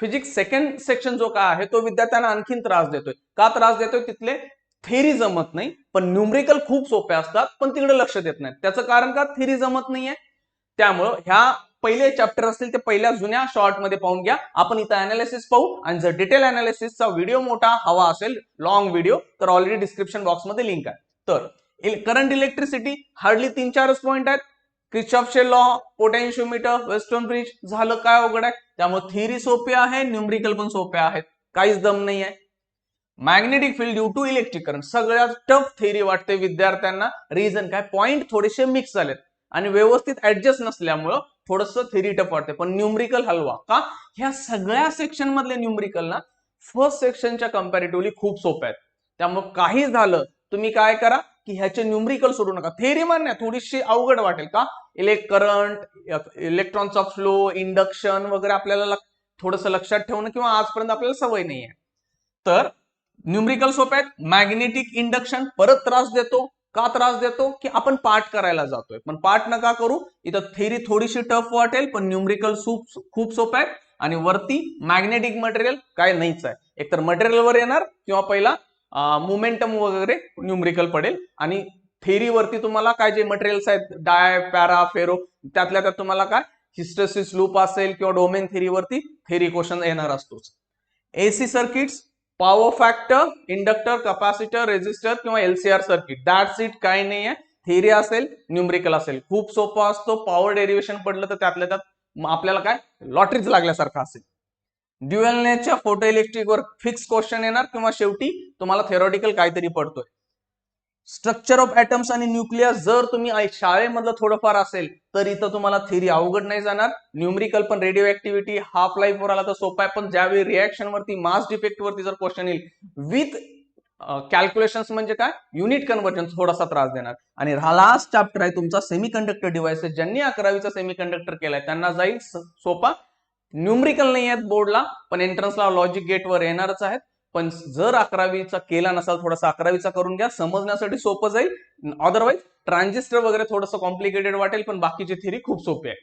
Physics second section जो काय आहे तो विद्यार्थ्यांना आणखीन त्रास देतोय. का त्रास देतोय? तिथले थेरी जमत नाही पण न्यूमरिकल खूप सोपे असतात पण तिकडे लक्ष देत नाही त्याचं कारण का? थेरी जमत नाहीये. त्यामुळं ह्या पहिले चॅप्टर असतील ते पहिल्या जुन्या शॉर्टमध्ये पाहून घ्या. आपण इथं अनालिसिस पाहू आणि जर डिटेल अनालिसिसचा व्हिडिओ मोठा हवा असेल लॉंग व्हिडिओ तर ऑलरेडी डिस्क्रिप्शन बॉक्समध्ये लिंक आहे. तर करंट इलेक्ट्रिसिटी हार्डली तीन चारच पॉईंट आहेत. क्रिचॉपचे लॉ पोटेन्शियोमीटर वेस्टर्न ब्रिज झालं काय अवघड आहे? त्यामुळे थिअरी सोपी आहे न्यूमरिकल पण सोपे आहेत. काहीच दम नाही आहे magnetic field due to electric current सगळ्यात टफ थेरी वाटते विद्यार्थ्यांना. रिझन काय? पॉइंट थोडेसे मिक्स झालेत. आणि व्यवस्थित ऍडजस्ट नसल्यामुळं थोडस थेरी टफ वाटते. पण न्यूमरिकल हलवा. का? ह्या सगळ्या सेक्शन मधले न्यूमरिकल ना फर्स्ट सेक्शनच्या कम्पॅरेटिव्हली खूप सोप्या आहेत. त्यामुळे काही झालं. तुम्ही काय करा? की ह्याचे न्यूमरिकल सोडू नका. थेरी मान्य थोडीशी अवघड वाटेल का? इलेक्ट करंट इलेक्ट्रॉनचा फ्लो इंडक्शन वगैरे आपल्याला थोडस लक्षात ठेवणं किंवा आजपर्यंत आपल्याला सवय नाही आहे तर न्यूमरिकल सोपे आहेत मॅग्नेटिक इंडक्शन परत त्रास देतो. का त्रास देतो? की आपण पाठ करायला जातोय. पण पाठ नका करू. इथं थेरी थोडीशी टफ वाटेल पण न्यूमरिकल सूप खूप सोपं आहे. आणि वरती मॅग्नेटिक मटेरियल काय नाहीच आहे. एकतर मटेरियल वर येणार किंवा पहिला मोमेंटम वगैरे न्यूमरिकल पडेल. आणि थेरी वरती तुम्हाला काय जे मटेरियल्स आहेत डाय पॅरा फेरो त्यातल्या त्यात तुम्हाला काय? हिस्टसिस लूप असेल किंवा डोमेन थेरीवरती थेरी क्वेश्चन येणार असतोच. AC circuits power factor inductor capacitor resistor किंवा एलसीआर सर्किट दॅट इट काही नाही आहे थेरी असेल न्यूमरिकल असेल. खूप सोपा असतो. पॉवर डेरिवेशन पडलं तर त्यातल्या त्यात आपल्याला काय? लॉटरीच लागल्यासारखं असेल. ड्युएल नेटच्या फोटो इलेक्ट्रिकवर फिक्स क्वेश्चन येणार किंवा शेवटी तुम्हाला थेरॉटिकल काहीतरी पडतोय. स्ट्रक्चर ऑफ ऍटम्स आणि न्यूक्लियस जर तुम्ही शाळेमधलं थोडंफार असेल तर इथं तुम्हाला थिअरी अवघड नाही जाणार. न्यूमरिकल पण रेडिओ ऍक्टिव्हिटी हाफ लाईफ वर आला तर सोपा आहे पण ज्यावेळी रिॲक्शन वरती मास डिफेक्ट वरती जर क्वेश्चन येईल विथ कॅल्क्युलेशन म्हणजे काय? युनिट कन्वर्जन थोडासा त्रास देणार. आणि लास्ट चॅप्टर आहे तुमचा सेमीकंडक्टर डिव्हायसेस ज्यांनी अकरावीचा सेमीकंडक्टर केलाय त्यांना जाईल सोपा न्यूमरिकल नाही आहेत बोर्डला पण एंट्रन्सला लॉजिक गेटवर येणारच आहेत. पण जर अकरावीचा केला नसाल थोडासा अकरावीचा करून घ्या समजण्यासाठी सोपं जाईल. अदरवाईज ट्रान्झिस्टर वगैरे थोडंसं कॉम्प्लिकेटेड वाटेल पण बाकीची थिअरी खूप सोपी आहे